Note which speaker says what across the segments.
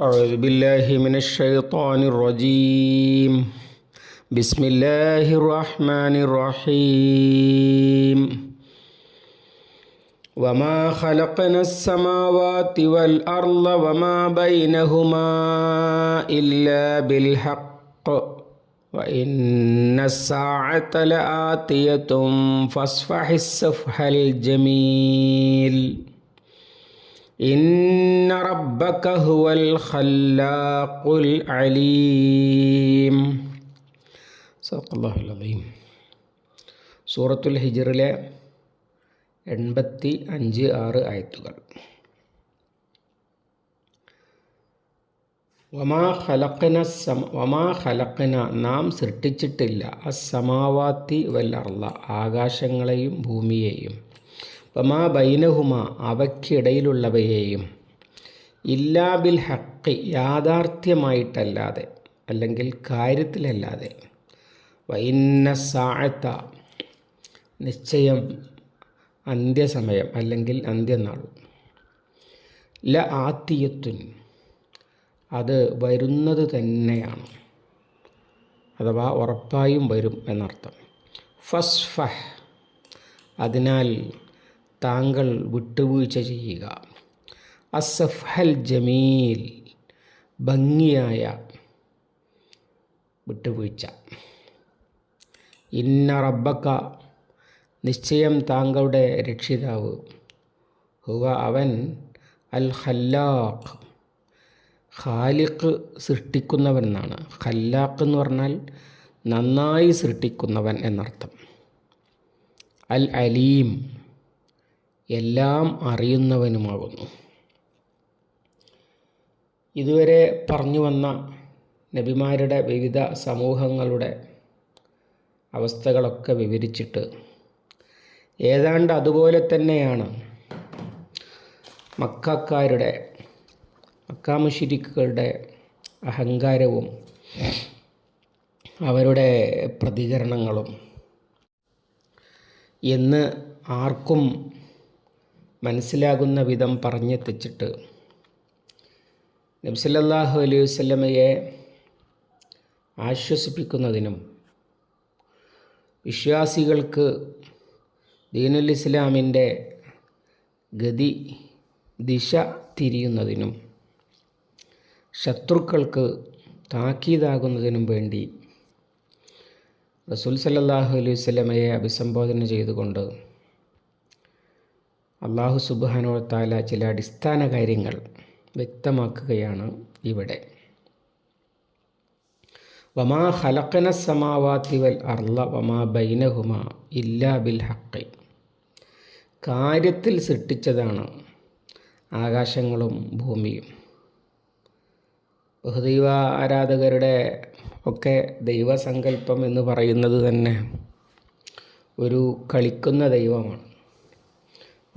Speaker 1: أعوذ بالله من الشيطان الرجيم. بسم الله الرحمن الرحيم. وما خلقنا السماوات والأرض وما بينهما إلا بالحق. وإن الساعة لآتية فاصفح الصفح الجميل. إن ربك هو الخلاق العليم صدق الله العظيم സൂറത്തുൽ ഹിജറിലെ എൺപത്തി അഞ്ച് ആറ് ആയത്തുകൾ വമാ ഖലഖന സമ വമാ ഖലഖന നാം സൃഷ്ടിച്ചിട്ടില്ല അസമാവാത്തി വല്ലർല ആകാശങ്ങളെയും ഭൂമിയെയും വമാ ബൈനഹുമ അവയ്ക്കിടയിലുള്ളവയെയും. ഇല്ലാ ബിൽ ഹക്കി യാഥാർത്ഥ്യമായിട്ടല്ലാതെ അല്ലെങ്കിൽ കാര്യത്തിലല്ലാതെ. വൈന്ന സാഴത്ത നിശ്ചയം അന്ത്യസമയം അല്ലെങ്കിൽ അന്ത്യനാൾ. ല ആത്തിയത്തുൻ അത് വരുന്നത് തന്നെയാണ്. അഥവാ ഉറപ്പായും വരും എന്നർത്ഥം. ഫസ്ഫഹ് അതിനാൽ താങ്കൾ വിട്ടുവീഴ്ച ചെയ്യുക. അസഫൽ ജമീൽ ഭംഗിയായ വിട്ടുവീഴ്ച. ഇന്ന റബ്ബക്ക നിശ്ചയം താങ്കളുടെ രക്ഷിതാവ്. ഹുവ അവൻ അൽ ഹല്ലാഖ് ഖാലിഖ് സൃഷ്ടിക്കുന്നവൻ എന്നാണ് ഖല്ലാഖ് എന്ന് പറഞ്ഞാൽ നന്നായി സൃഷ്ടിക്കുന്നവൻ എന്നർത്ഥം. അൽ അലീം. എല്ലാം അറിയുന്നവനുമാകുന്നു. ഇതുവരെ പറഞ്ഞു വന്ന നബിമാരുടെ വിവിധ സമൂഹങ്ങളുടെ അവസ്ഥകളൊക്കെ വിവരിച്ചിട്ട് ഏതാണ്ട് അതുപോലെ തന്നെയാണ് മക്കാരുടെ മക്കാമുഷിരിക്കുകളുടെ അഹങ്കാരവും അവരുടെ പ്രതികരണങ്ങളും എന്ന് ആർക്കും മനസ്സിലാകുന്ന വിധം പറഞ്ഞെത്തിച്ചിട്ട് നബ്സല്ലാഹു അലൈഹി വല്ലമയെ ആശ്വസിപ്പിക്കുന്നതിനും വിശ്വാസികൾക്ക് ദീനുൽ ഇസ്ലാമിന്റെ ഗതി ദിശ തിരിയുന്നതിനും ശത്രുക്കൾക്ക് താക്കീതാകുന്നതിനും വേണ്ടി റസൂൽ സല്ലാഹു അലൈഹി സ്വലമയെ അഭിസംബോധന ചെയ്തുകൊണ്ട് അള്ളാഹു സുബാനോ താല ചില അടിസ്ഥാന കാര്യങ്ങൾ വ്യക്തമാക്കുകയാണ് ഇവിടെ. വമാ ഹലക്കന സമാവാത്തി വൽ അർല വമാ ബൈനഹുമ ഇല്ലാ ബിൽ ഹക്കൈ കാര്യത്തിൽ സൃഷ്ടിച്ചതാണ് ആകാശങ്ങളും ഭൂമിയും. ബഹുദൈവ ആരാധകരുടെ ഒക്കെ ദൈവസങ്കല്പം എന്ന് പറയുന്നത് തന്നെ ഒരു കളിക്കുന്ന ദൈവമാണ്.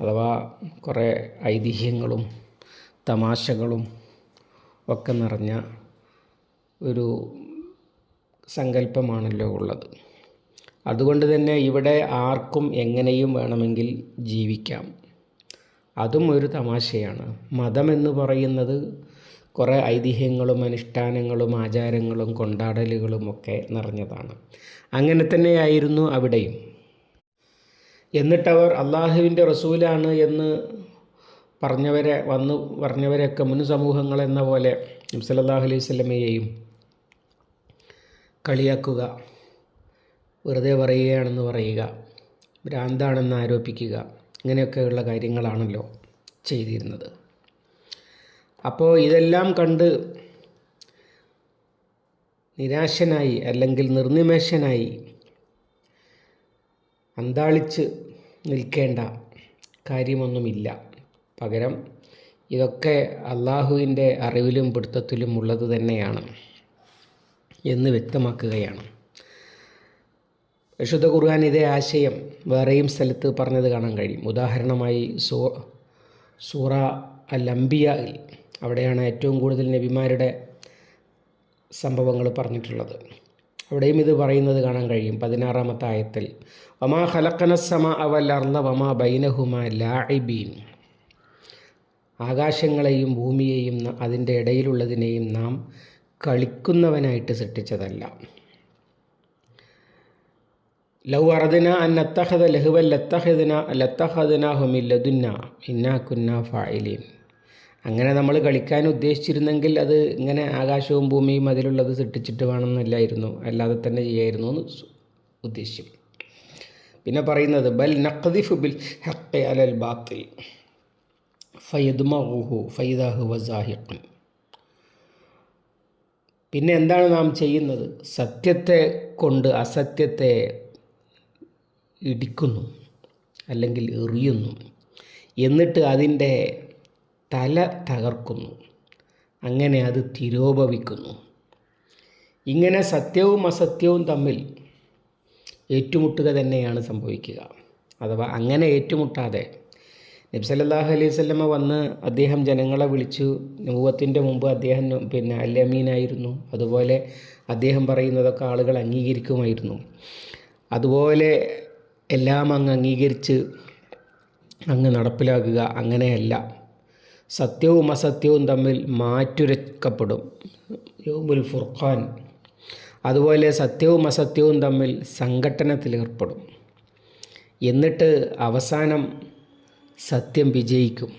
Speaker 1: അഥവാ കുറേ ഐതിഹ്യങ്ങളും തമാശകളും ഒക്കെ നിറഞ്ഞ ഒരു സങ്കല്പമാണല്ലോ ഉള്ളത്. അതുകൊണ്ട് തന്നെ ഇവിടെ ആർക്കും എങ്ങനെയും വേണമെങ്കിൽ ജീവിക്കാം. അതും ഒരു തമാശയാണ്. മതം എന്ന് പറയുന്നത് കുറേ ഐതിഹ്യങ്ങളും അനുഷ്ഠാനങ്ങളും ആചാരങ്ങളും കൊണ്ടാടലുകളും ഒക്കെ നിറഞ്ഞതാണ്. അങ്ങനെ തന്നെയായിരുന്നു അവിടെയും. എന്നിട്ടവർ അള്ളാഹുവിന്റെ റസൂലാണ് എന്ന് പറഞ്ഞവരെ വന്ന് പറഞ്ഞവരെയൊക്കെ മുൻ സമൂഹങ്ങൾ എന്ന പോലെ നബ്സലല്ലാഹു അലൈഹി സ്വലമയെയും കളിയാക്കുക വെറുതെ പറയുകയാണെന്ന് പറയുക ഭ്രാന്താണെന്ന് ആരോപിക്കുക ഇങ്ങനെയൊക്കെയുള്ള കാര്യങ്ങളാണല്ലോ ചെയ്തിരുന്നത്. അപ്പോൾ ഇതെല്ലാം കണ്ട് നിരാശനായി അല്ലെങ്കിൽ നിർനിമേഷനായി അന്താളിച്ച് നിൽക്കേണ്ട കാര്യമൊന്നുമില്ല. പകരം ഇതൊക്കെ അള്ളാഹുവിന്റെ അറിവിലും പിടുത്തത്തിലും ഉള്ളത് തന്നെയാണ് എന്ന് വ്യക്തമാക്കുകയാണ്. വിശുദ്ധ ഖുർആൻ ഇതേ ആശയം വേറെയും സ്ഥലത്ത് പറഞ്ഞത് കാണാൻ കഴിയും. ഉദാഹരണമായി സൂ സൂറ അൽ അവിടെയാണ് ഏറ്റവും കൂടുതൽ നബിമാരുടെ സംഭവങ്ങൾ പറഞ്ഞിട്ടുള്ളത്. അവിടെയും ഇത് പറയുന്നത് കാണാൻ കഴിയും. പതിനാറാമത്തെ ആയത്തിൽ വമാ ഹലക്കനസമ അവൽ അർല വമാ ബൈനഹുമ ലാഇബീൻ. ആകാശങ്ങളെയും ഭൂമിയെയും അതിന്റെ ഇടയിലുള്ളതിനെയും നാം കളിക്കുന്നവനായിട്ട് സൃഷ്ടിച്ചതല്ല. ലൗ അറദിന അന്നത്തഹദ ലഹുവൽ ലത്തഹദിന ലത്തഹദിന ലദുന്ന ഇന്നാ കുന്ന ഫായിലീൻ അങ്ങനെ നമ്മൾ കളിക്കാൻ ഉദ്ദേശിച്ചിരുന്നെങ്കിൽ അത് ഇങ്ങനെ ആകാശവും ഭൂമിയും അതിലുള്ളത് സൃഷ്ടിച്ചിട്ട് വേണമെന്നില്ലായിരുന്നു. അല്ലാതെ തന്നെ ചെയ്യായിരുന്നു എന്ന് ഉദ്ദേശിച്ചു. പിന്നെ പറയുന്നത് ബൽ നഖദിഫു ബിൽ ഹഖ് അലൽ ബാത്തിൽ ഫയദ്മഹു ഫൈദാഹു വസാഹിഖ് പിന്നെ എന്താണ് നാം ചെയ്യുന്നത്? സത്യത്തെ കൊണ്ട് അസത്യത്തെ ഇടിക്കുന്നു അല്ലെങ്കിൽ എറിയുന്നു. എന്നിട്ട് അതിന്റെ തല തകർക്കുന്നു. അങ്ങനെ അത് തിരോഭവിക്കുന്നു. ഇങ്ങനെ സത്യവും അസത്യവും തമ്മിൽ ഏറ്റുമുട്ടുക തന്നെയാണ് സംഭവിക്കുക. അഥവാ അങ്ങനെ ഏറ്റുമുട്ടാതെ നബി സല്ലല്ലാഹു അലൈഹി വസല്ലമ വന്ന് അദ്ദേഹം ജനങ്ങളെ വിളിച്ചു. നൂവത്തിന്റെ മുമ്പ് അദ്ദേഹം പിന്നെ അല്ലമീനായിരുന്നു. അതുപോലെ അദ്ദേഹം പറയുന്നതൊക്കെ ആളുകൾ അംഗീകരിക്കുമായിരുന്നു. അതുപോലെ എല്ലാം അങ്ങ് അംഗീകരിച്ച് അങ്ങ് നടപ്പിലാക്കുക അങ്ങനെയല്ല. സത്യവും അസത്യവും തമ്മിൽ മാറ്റുരക്കപ്പെടും. യോമുൽ ഫുർഖാൻ. അതുപോലെ സത്യവും അസത്യവും തമ്മിൽ സംഘട്ടനത്തിലേർപ്പെടും എന്നിട്ട് അവസാനം സത്യം വിജയിക്കും.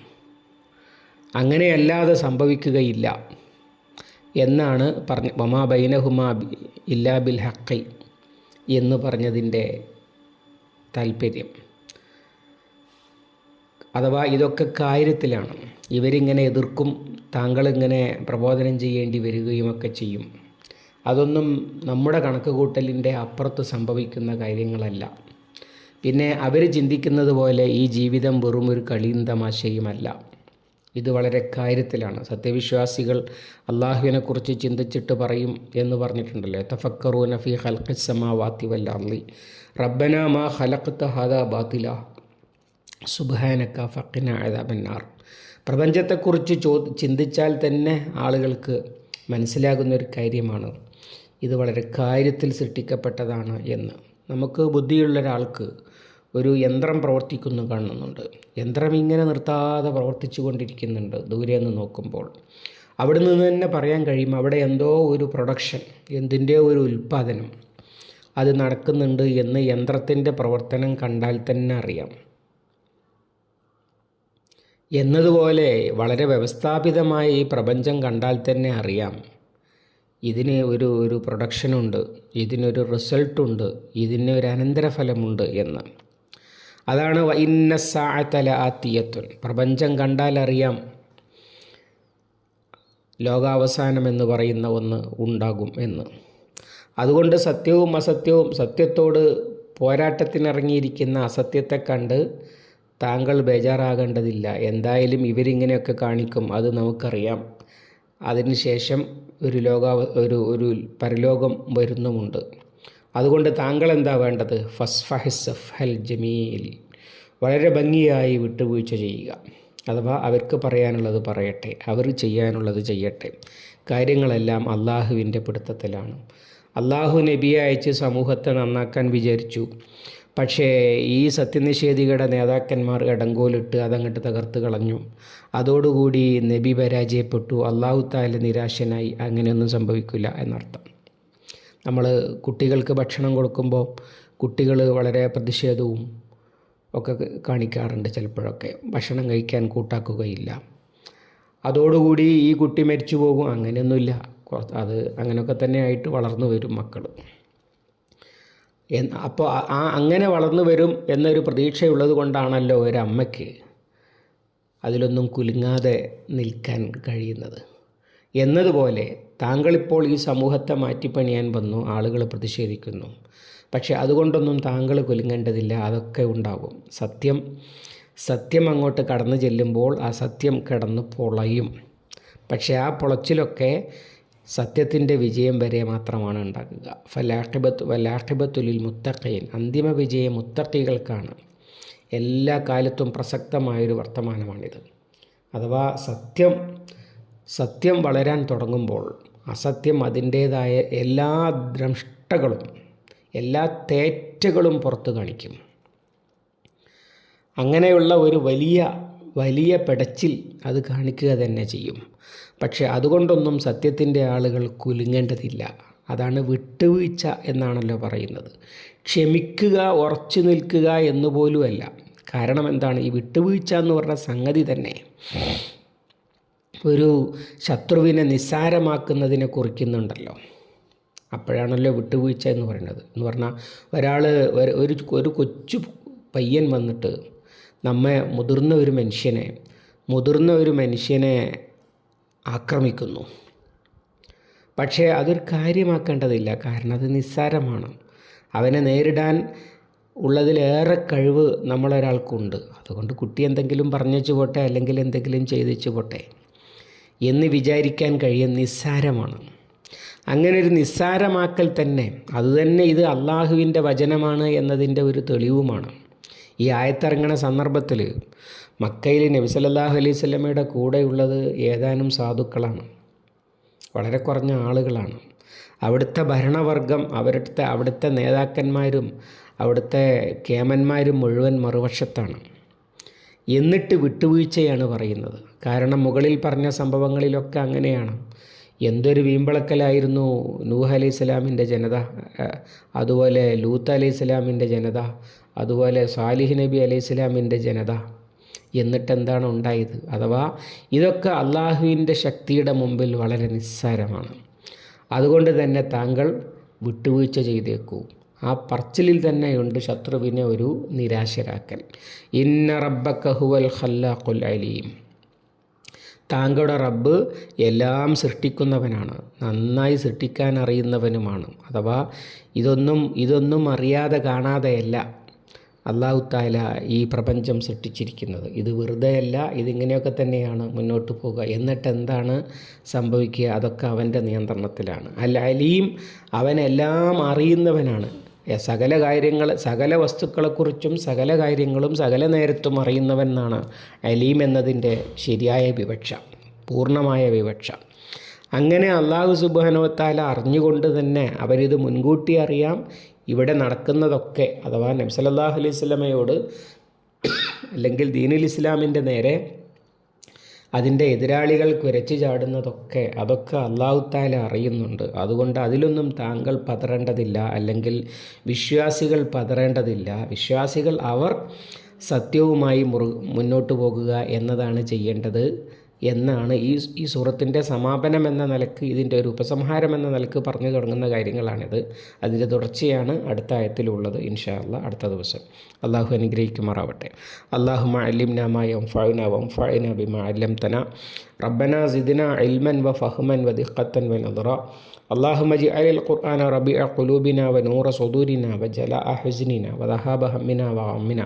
Speaker 1: അങ്ങനെയല്ലാതെ സംഭവിക്കുകയില്ല എന്നാണ് പറഞ്ഞ വമാ ബൈനഹുമാ ഇല്ലാ ബിൽ ഹക്കൈ എന്ന് പറഞ്ഞതിന്റെ താല്പര്യം അഥവാ ഇതൊക്കെ കാര്യത്തിലാണ്. ഇവരിങ്ങനെ എതിർക്കും താങ്കളിങ്ങനെ പ്രബോധനം ചെയ്യേണ്ടി വരികയുമൊക്കെ ചെയ്യും. അതൊന്നും നമ്മുടെ കണക്ക് കൂട്ടലിന്റെ അപ്പുറത്ത് സംഭവിക്കുന്ന കാര്യങ്ങളല്ല. പിന്നെ അവർ ചിന്തിക്കുന്നത് പോലെ ഈ ജീവിതം വെറും ഒരു കളിയും തമാശയുമല്ല. ഇത് വളരെ കാര്യത്തിലാണ്. സത്യവിശ്വാസികൾ അള്ളാഹുവിനെക്കുറിച്ച് ചിന്തിച്ചിട്ട് പറയും എന്ന് പറഞ്ഞിട്ടുണ്ടല്ലോ. തഫക്കറു നഫി ഹൽഖിസമാവാത്തി വല്ലാർലി റബ്ബന മാ ഹലഖത്ത് ഹദ ബാത്തില സുബാനക്ക ഫക്കിന അഴതാബന്നാർ പ്രപഞ്ചത്തെക്കുറിച്ച് ചോ ചിന്തിച്ചാൽ തന്നെ ആളുകൾക്ക് മനസ്സിലാകുന്ന ഒരു കാര്യമാണ്. ഇത് വളരെ കാര്യത്തിൽ സൃഷ്ടിക്കപ്പെട്ടതാണ് എന്ന്. നമുക്ക് ബുദ്ധിയുള്ള ഒരാൾക്ക് ഒരു യന്ത്രം പ്രവർത്തിക്കുന്നു കാണുന്നുണ്ട്. യന്ത്രം ഇങ്ങനെ നിർത്താതെ പ്രവർത്തിച്ചു കൊണ്ടിരിക്കുന്നുണ്ട് ദൂരെ നിന്ന് നോക്കുമ്പോൾ. അവിടെ നിന്ന് തന്നെ പറയാൻ കഴിയും അവിടെ എന്തോ ഒരു പ്രൊഡക്ഷൻ എന്തിന്റെ ഒരു ഉൽപ്പാദനം. അത് നടക്കുന്നുണ്ട് എന്ന് യന്ത്രത്തിന്റെ പ്രവർത്തനം കണ്ടാൽ തന്നെ അറിയാം. എന്നതുപോലെ വളരെ വ്യവസ്ഥാപിതമായ ഈ പ്രപഞ്ചം കണ്ടാൽ തന്നെ അറിയാം. ഇതിന് ഒരു ഒരു പ്രൊഡക്ഷനുണ്ട് ഇതിനൊരു റിസൾട്ടുണ്ട് ഇതിന് ഒരു അനന്തരഫലമുണ്ട് എന്ന്. അതാണ് ഇന്ന സാഴത്തല ആത്തിയത്തുൻ. പ്രപഞ്ചം കണ്ടാൽ അറിയാം. ലോകാവസാനം എന്ന് പറയുന്ന ഒന്ന് ഉണ്ടാകും എന്ന്. അതുകൊണ്ട് സത്യവും അസത്യവും സത്യത്തോട് പോരാട്ടത്തിനിറങ്ങിയിരിക്കുന്ന അസത്യത്തെ കണ്ട് താങ്കൾ ബേജാറാകേണ്ടതില്ല. എന്തായാലും ഇവരിങ്ങനെയൊക്കെ കാണിക്കും അത് നമുക്കറിയാം. അതിനുശേഷം ഒരു ലോക ഒരു ഒരു പരലോകം വരുന്നുമുണ്ട്. അതുകൊണ്ട് താങ്കൾ എന്താ വേണ്ടത്? ഫസ്ഫഹിസഫ് ഹൽ ജമീൽ. വളരെ ഭംഗിയായി വിട്ടുവീഴ്ച ചെയ്യുക. അഥവാ അവർക്ക് പറയാനുള്ളത് പറയട്ടെ അവർ ചെയ്യാനുള്ളത് ചെയ്യട്ടെ. കാര്യങ്ങളെല്ലാം അള്ളാഹുവിന്റെ പിടുത്തത്തിലാണ്. അള്ളാഹു നബിയെ അയച്ച് സമൂഹത്തെ നന്നാക്കാൻ വിചാരിച്ചു. പക്ഷേ ഈ സത്യനിഷേധികളുടെ നേതാക്കന്മാർ ഇടങ്കോലിട്ട് അതങ്ങോട്ട് തകർത്ത് കളഞ്ഞു. അതോടുകൂടി നബി പരാജയപ്പെട്ടു. അള്ളാഹു താല നിരാശനായി. അങ്ങനെയൊന്നും സംഭവിക്കില്ല എന്നർത്ഥം. നമ്മൾ കുട്ടികൾക്ക് ഭക്ഷണം കൊടുക്കുമ്പോൾ കുട്ടികൾ വളരെ പ്രതിഷേധവും ഒക്കെ കാണിക്കാറുണ്ട് ചിലപ്പോഴൊക്കെ. ഭക്ഷണം കഴിക്കാൻ കൂട്ടാക്കുകയില്ല. അതോടുകൂടി ഈ കുട്ടി മരിച്ചു പോകും അങ്ങനെയൊന്നുമില്ല. അത് അങ്ങനെയൊക്കെ തന്നെ ആയിട്ട് വളർന്നു വരും മക്കൾ അപ്പോൾ ആ- അങ്ങനെ വളർന്നു വരും എന്നൊരു പ്രതീക്ഷയുള്ളത് കൊണ്ടാണല്ലോ ഒരമ്മയ്ക്ക് അതിലൊന്നും കുലുങ്ങാതെ നിൽക്കാൻ കഴിയുന്നത്. എന്നതുപോലെ താങ്കളിപ്പോൾ ഈ സമൂഹത്തെ മാറ്റിപ്പണിയാൻ വന്നു ആളുകൾ പ്രതിഷേധിക്കുന്നു. പക്ഷേ അതുകൊണ്ടൊന്നും താങ്കൾ കുലുങ്ങേണ്ടതില്ല അതൊക്കെ ഉണ്ടാകും. സത്യം സത്യം അങ്ങോട്ട് കടന്നു ചെല്ലുമ്പോൾ ആ സത്യം കിടന്ന് പൊളയും. പക്ഷേ ആ പൊളച്ചിലൊക്കെ സത്യത്തിന്റെ വിജയം വരെ മാത്രമാണ് ഉണ്ടാക്കുക. ഫലാഹിബത്ത് വലാഹിബത്തുലിൽ മുത്തഖീൻ അന്തിമ വിജയം മുത്തക്കികൾക്കാണ് എല്ലാ കാലത്തും പ്രസക്തമായൊരു വർത്തമാനമാണിത്. അഥവാ സത്യം സത്യം വളരാൻ തുടങ്ങുമ്പോൾ അസത്യം അതിന്റേതായ എല്ലാ ദ്രഷ്ടകളും എല്ലാ തേറ്റകളും പുറത്തു കാണിക്കും. അങ്ങനെയുള്ള ഒരു വലിയ വലിയ പെടച്ചിൽ അത് കാണിക്കുക തന്നെ ചെയ്യും. പക്ഷേ അതുകൊണ്ടൊന്നും സത്യത്തിന്റെ ആളുകൾ കുലുങ്ങേണ്ടതില്ല. അതാണ് വിട്ടുവീഴ്ച എന്നാണല്ലോ പറയുന്നത്. ക്ഷമിക്കുക ഉറച്ചു നിൽക്കുക എന്നുപോലുമല്ല. കാരണം എന്താണ്? ഈ വിട്ടുവീഴ്ച എന്ന് പറഞ്ഞ സംഗതി തന്നെ ഒരു ശത്രുവിനെ നിസ്സാരമാക്കുന്നതിനെ കുറിക്കുന്നുണ്ടല്ലോ. അപ്പോഴാണല്ലോ വിട്ടുവീഴ്ച എന്ന് പറയുന്നത്. എന്ന് പറഞ്ഞാൽ ഒരാൾ ഒരു ഒരു കൊച്ചു പയ്യൻ വന്നിട്ട് നമ്മെ മുതിർന്ന ഒരു മനുഷ്യനെ മുതിർന്ന ഒരു മനുഷ്യനെ ആക്രമിക്കുന്നു. പക്ഷേ അതൊരു കാര്യമാക്കേണ്ടതില്ല. കാരണം അത് നിസ്സാരമാണ്. അവനെ നേരിടാൻ ഉള്ളതിലേറെ കഴിവ് നമ്മളൊരാൾക്കുണ്ട്. അതുകൊണ്ട് കുട്ടി എന്തെങ്കിലും പറഞ്ഞു പോട്ടെ അല്ലെങ്കിൽ എന്തെങ്കിലും ചെയ്തിച്ചു പോട്ടെ എന്ന് വിചാരിക്കാൻ കഴിയും നിസ്സാരമാണ്. അങ്ങനെ ഒരു നിസ്സാരമാക്കൽ തന്നെ അതുതന്നെ ഇത് അള്ളാഹുവിന്റെ വചനമാണ് എന്നതിന്റെ ഒരു തെളിവുമാണ്. ഈ ആയത്തിറങ്ങണ സന്ദർഭത്തിൽ മക്കയിൽ നബിസലല്ലാഹു അലൈഹി സ്വലമയുടെ കൂടെയുള്ളത് ഏതാനും സാധുക്കളാണ്. വളരെ കുറഞ്ഞ ആളുകളാണ്. അവിടുത്തെ ഭരണവർഗം അവരുടെ അവിടുത്തെ നേതാക്കന്മാരും അവിടുത്തെ കേമന്മാരും മുഴുവൻ മറുവശത്താണ്. എന്നിട്ട് വിട്ടുവീഴ്ചയാണ് പറയുന്നത്. കാരണം മുകളിൽ പറഞ്ഞ സംഭവങ്ങളിലൊക്കെ അങ്ങനെയാണ്. എന്തൊരു വീമ്പളക്കലായിരുന്നു നൂഹ് അലൈഹി സ്വലാമിന്റെ ജനത. അതുപോലെ ലൂത്ത് അലൈഹി സ്വലാമിന്റെ ജനത അതുപോലെ സാലിഹ് നബി അലൈഹി സ്വലാമിന്റെ ജനത. എന്നിട്ട് എന്താണ് ഉണ്ടായത്? അഥവാ ഇതൊക്കെ അള്ളാഹുവിന്റെ ശക്തിയുടെ മുമ്പിൽ വളരെ നിസ്സാരമാണ്. അതുകൊണ്ട് തന്നെ താങ്കൾ വിട്ടുവീഴ്ച ചെയ്തേക്കൂ. ആ പറച്ചിലിൽ തന്നെയുണ്ട് ശത്രുവിനെ ഒരു നിരാശരാക്കൽ. ഇന്ന റബ്ബക്ക ഹുവൽ ഖല്ലാഖുൽ അലീം. താങ്കളുടെ റബ്ബ് എല്ലാം സൃഷ്ടിക്കുന്നവനാണ്. നന്നായി സൃഷ്ടിക്കാൻ അറിയുന്നവനുമാണ്. അഥവാ ഇതൊന്നും ഇതൊന്നും അറിയാതെ കാണാതെയല്ല അള്ളാഹു താല ഈ പ്രപഞ്ചം സൃഷ്ടിച്ചിരിക്കുന്നത്. ഇത് വെറുതെയല്ല ഇതിങ്ങനെയൊക്കെ തന്നെയാണ് മുന്നോട്ട് പോവുക. എന്നിട്ട് എന്താണ് സംഭവിക്കുക? അതൊക്കെ അവന്റെ നിയന്ത്രണത്തിലാണ്. അല്ല അലീം അവനെല്ലാം അറിയുന്നവനാണ്. സകല കാര്യങ്ങൾ സകല വസ്തുക്കളെക്കുറിച്ചും സകല കാര്യങ്ങളും സകല നേരത്തും അറിയുന്നവൻ എന്നാണ് അലീം എന്നതിന്റെ ശരിയായ വിവക്ഷ പൂർണമായ വിവക്ഷ. അങ്ങനെ അള്ളാഹു സുബാനോത്താല അറിഞ്ഞുകൊണ്ട് തന്നെ അവരിത് മുൻകൂട്ടി അറിയാം. ഇവിടെ നടക്കുന്നതൊക്കെ അഥവാ നബ്സലല്ലാഹു അലൈഹി സ്വലമയോട് അല്ലെങ്കിൽ ദീനുൽ ഇസ്ലാമിന്റെ നേരെ അതിന്റെ എതിരാളികൾ കുരച്ചു ചാടുന്നതൊക്കെ അതൊക്കെ അള്ളാഹുത്താല അറിയുന്നുണ്ട്. അതുകൊണ്ട് അതിലൊന്നും താങ്കൾ പതറേണ്ടതില്ല അല്ലെങ്കിൽ വിശ്വാസികൾ പതറേണ്ടതില്ല. വിശ്വാസികൾ അവർ സത്യവുമായി മുന്നോട്ട് പോകുക എന്നതാണ് ചെയ്യേണ്ടത്. എന്നാണ് ഈ ഈ സൂറത്തിൻ്റെ സമാപനം എന്ന നിലക്ക് ഇതിൻ്റെ ഒരു ഉപസംഹാരം എന്ന നിലക്ക് പറഞ്ഞു തുടങ്ങുന്ന കാര്യങ്ങളാണിത് അതിൻ്റെ തുടർച്ചയാണ് അടുത്ത ആയത്തിലുള്ളത് ഇൻഷാ അല്ല അടുത്ത ദിവസം അള്ളാഹു അനുഗ്രഹിക്കുമാറാവട്ടെ അള്ളാഹു അലിംന മായം ഫഴുന വം ഫഴുന ബിമ അല്ലം തന റബ്ബന സിദിന ഇൽമൻ വ ഫഹ്മൻ വ ദിഖത്തൻ വ നദറ اللهم اجعل القرآن ربيع قلوبنا ونور صدورنا وجلاء حزننا وذهاب همنا وغمنا